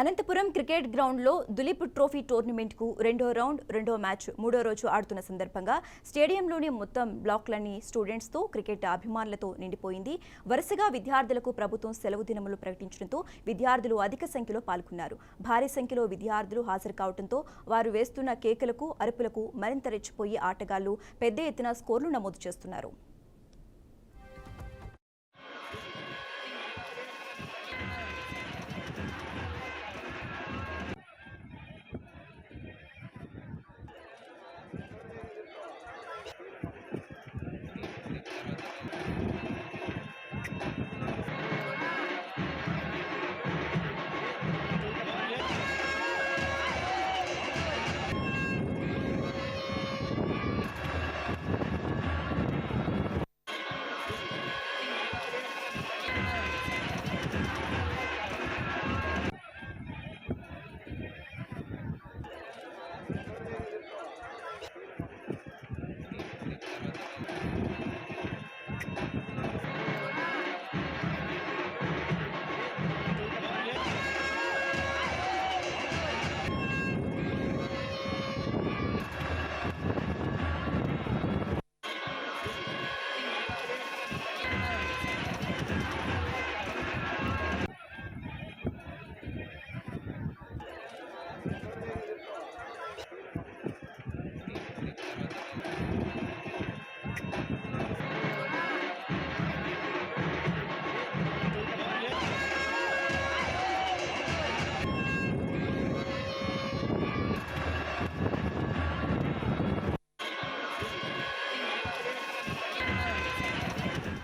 Anantapuram cricket గ్రౌండ్లో Duleep trophy టోర్నమెంట్కు రెండో round రెండో మ్యాచ్ మూడో రోజు ఆడుతున్న సందర్భంగా స్టేడియంలోని మొత్తం బ్లాక్లన్నీ స్టూడెంట్స్తో క్రికెట్ అభిమానులతో నిండిపోయింది. వరుసగా విద్యార్థులకు ప్రభుత్వం సెలవు దినములు ప్రకటించడంతో విద్యార్థులు అధిక సంఖ్యలో పాల్గొన్నారు. భారీ సంఖ్యలో విద్యార్థులు హాజరు కావడంతో వారు వేస్తున్న కేకలకు అరుపులకు మరింత రెచ్చిపోయి ఆటగాళ్ళు పెద్ద ఎత్తున స్కోర్లు నమోదు చేస్తున్నారు.